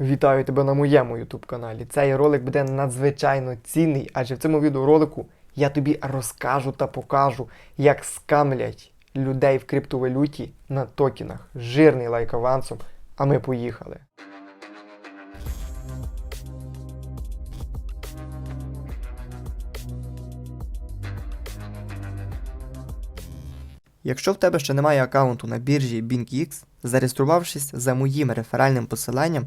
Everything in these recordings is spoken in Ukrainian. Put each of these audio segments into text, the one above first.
Вітаю тебе на моєму YouTube каналі. Цей ролик буде надзвичайно цінний, адже в цьому відеоролику я тобі розкажу та покажу, як скамлять людей в криптовалюті на токенах. Жирний лайк авансом, а ми поїхали. Якщо в тебе ще немає аккаунту на біржі BingX, зареєструвавшись за моїм реферальним посиланням,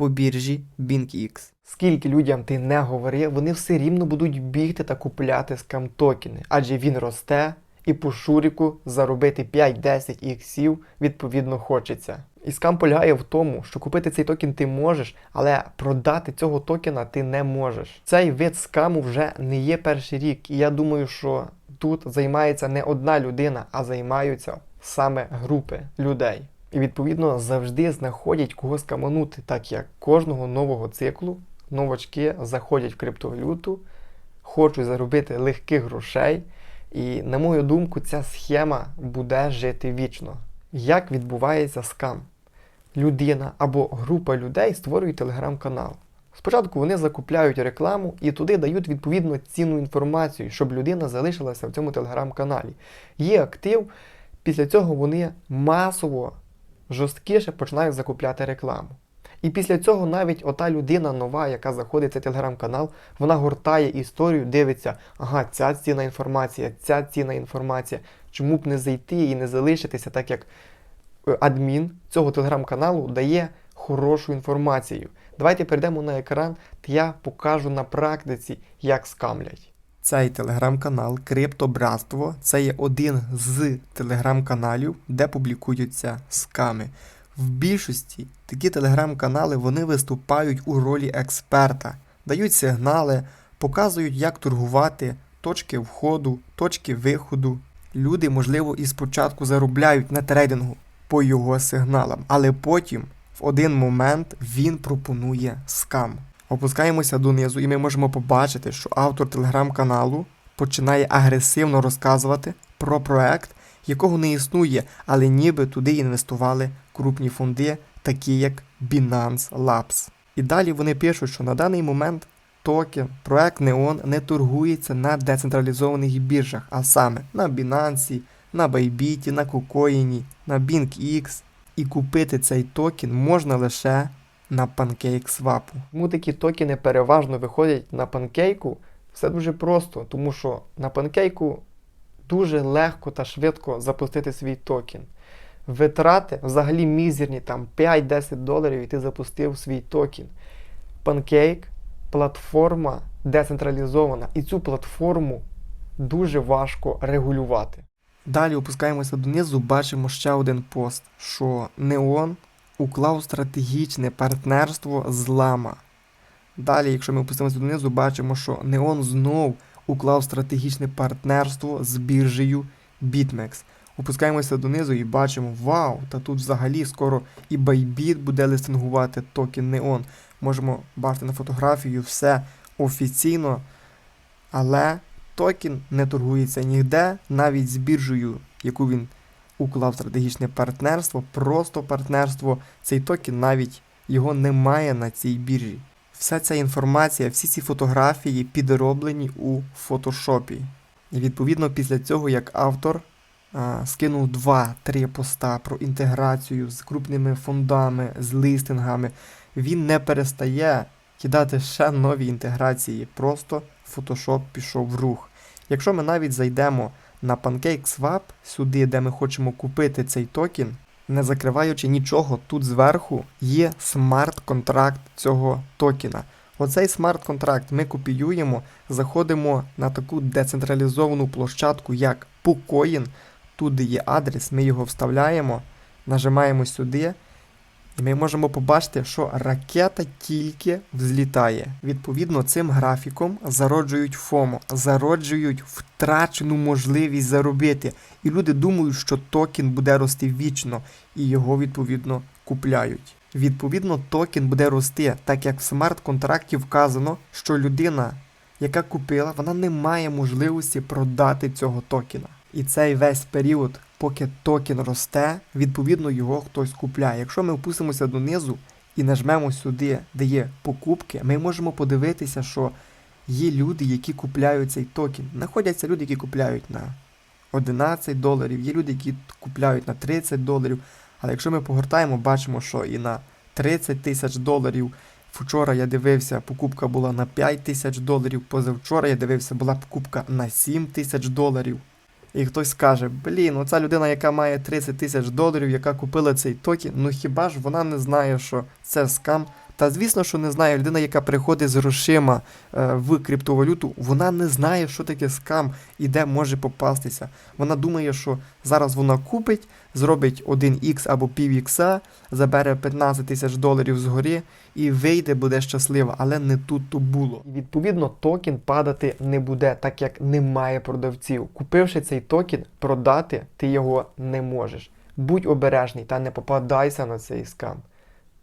по біржі BingX. Скільки людям ти не говори, вони все рівно будуть бігти та купляти скам-токени, адже він росте, і по шуріку заробити 5-10 іксів відповідно хочеться. І скам полягає в тому, що купити цей токен ти можеш, але продати цього токена ти не можеш. Цей вид скаму вже не є перший рік, і я думаю, що тут займається не одна людина, а займаються саме групи людей. І відповідно завжди знаходять кого скаманути, так як кожного нового циклу новачки заходять в криптовалюту, хочуть заробити легких грошей. І, на мою думку, ця схема буде жити вічно. Як відбувається скам? Людина або група людей створює телеграм-канал. Спочатку вони закупляють рекламу і туди дають відповідно цінну інформацію, щоб людина залишилася в цьому телеграм-каналі. Є актив, після цього вони масово жорсткіше починають закупляти рекламу. І після цього навіть ота людина нова, яка заходить в цей телеграм-канал, вона гортає історію, дивиться, ага, ця цінна інформація, ця цінна інформація. Чому б не зайти і не залишитися, так як е, адмін цього телеграм-каналу дає хорошу інформацію. Давайте перейдемо на екран, та я покажу на практиці, як скамлять. Цей телеграм-канал Криптобратство це є один з телеграм-каналів, де публікуються сками. В більшості такі телеграм-канали вони виступають у ролі експерта, дають сигнали, показують, як торгувати, точки входу, точки виходу. Люди, можливо, і спочатку заробляють на трейдингу по його сигналам, але потім в один момент він пропонує скам. Опускаємося донизу, і ми можемо побачити, що автор телеграм-каналу починає агресивно розказувати про проект, якого не існує, але ніби туди інвестували крупні фонди, такі як Binance Labs. І далі вони пишуть, що на даний момент токен, проект Neon не торгується на децентралізованих біржах, а саме на Binance, на Bybit, на KuCoin, на BingX. І купити цей токен можна лише на PancakeSwap. Тому такі токени переважно виходять на панкейку. Все дуже просто, тому що на панкейку дуже легко та швидко запустити свій токен. Витрати взагалі мізерні, там 5-10 доларів, і ти запустив свій токен. Pancake платформа децентралізована, і цю платформу дуже важко регулювати. Далі опускаємося донизу, бачимо ще один пост, що Neon уклав стратегічне партнерство з Lama. Далі, якщо ми опустимося донизу, бачимо, що Neon знов уклав стратегічне партнерство з біржею BitMEX. Опускаємося донизу і бачимо, вау, та тут взагалі скоро і Bybit буде листингувати токен Neon. Можемо бачити на фотографію все офіційно, але токен не торгується ніде, навіть з біржею, яку він уклав стратегічне партнерство, просто партнерство. Цей токен навіть його немає на цій біржі. Вся ця інформація, всі ці фотографії підроблені у фотошопі. І відповідно після цього, як автор а, скинув 2-3 поста про інтеграцію з крупними фондами, з листингами, він не перестає кидати ще нові інтеграції. Просто Photoshop пішов в рух. Якщо ми навіть зайдемо на PancakeSwap, сюди, де ми хочемо купити цей токен, не закриваючи нічого, тут зверху є смарт-контракт цього токена. Оцей смарт-контракт ми копіюємо, заходимо на таку децентралізовану площадку, як PuCoin. Тут є адрес, ми його вставляємо, нажимаємо сюди. І ми можемо побачити, що ракета тільки взлітає. Відповідно, цим графіком зароджують ФОМО, зароджують втрачену можливість заробити. І люди думають, що токен буде рости вічно, і його відповідно купляють. Відповідно, токен буде рости, так як в смарт-контракті вказано, що людина, яка купила, вона не має можливості продати цього токена. І цей весь період, поки токен росте, відповідно його хтось купляє. Якщо ми опустимося донизу і нажмемо сюди, де є покупки, ми можемо подивитися, що є люди, які купляють цей токен. Знаходяться люди, які купляють на 11 доларів, є люди, які купляють на 30 доларів. Але якщо ми погортаємо, бачимо, що і на 30 тисяч доларів. Вчора я дивився, покупка була на 5 тисяч доларів. Позавчора я дивився, була покупка на 7 тисяч доларів. І хтось скаже, блін, оця людина, яка має 30 тисяч доларів, яка купила цей токен, ну хіба ж вона не знає, що це скам? Та звісно, що не знає людина, яка приходить з грошима е, в криптовалюту, вона не знає, що таке скам і де може попастися. Вона думає, що зараз вона купить, зробить 1х або пів ікса, забере 15 тисяч доларів згори і вийде, буде щаслива, але не тут то було. І відповідно токен падати не буде, так як немає продавців. Купивши цей токен, продати ти його не можеш. Будь обережний та не попадайся на цей скам.